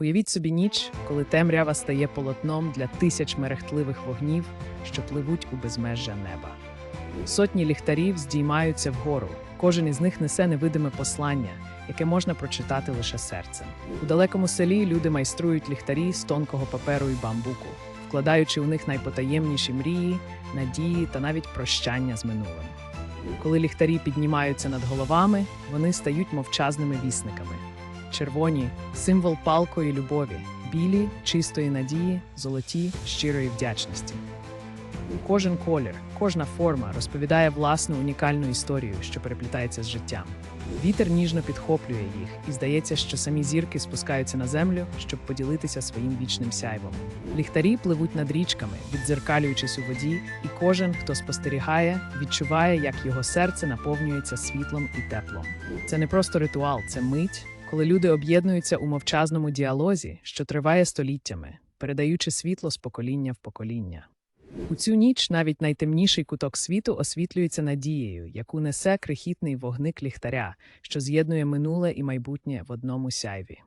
Уявіть собі ніч, коли темрява стає полотном для тисяч мерехтливих вогнів, що пливуть у безмежжя неба. Сотні ліхтарів здіймаються вгору. Кожен із них несе невидиме послання, яке можна прочитати лише серцем. У далекому селі люди майструють ліхтарі з тонкого паперу і бамбуку, вкладаючи у них найпотаємніші мрії, надії та навіть прощання з минулим. Коли ліхтарі піднімаються над головами, вони стають мовчазними вісниками. Червоні символ палкої любові, білі чистої надії, золоті щирої вдячності. Кожен колір, кожна форма розповідає власну унікальну історію, що переплітається з життям. Вітер ніжно підхоплює їх, і здається, що самі зірки спускаються на землю, щоб поділитися своїм вічним сяйвом. Ліхтарі пливуть над річками, віддзеркалюючись у воді, і кожен, хто спостерігає, відчуває, як його серце наповнюється світлом і теплом. Це не просто ритуал, це мить, коли люди об'єднуються у мовчазному діалозі, що триває століттями, передаючи світло з покоління в покоління. У цю ніч навіть найтемніший куток світу освітлюється надією, яку несе крихітний вогник ліхтаря, що з'єднує минуле і майбутнє в одному сяйві.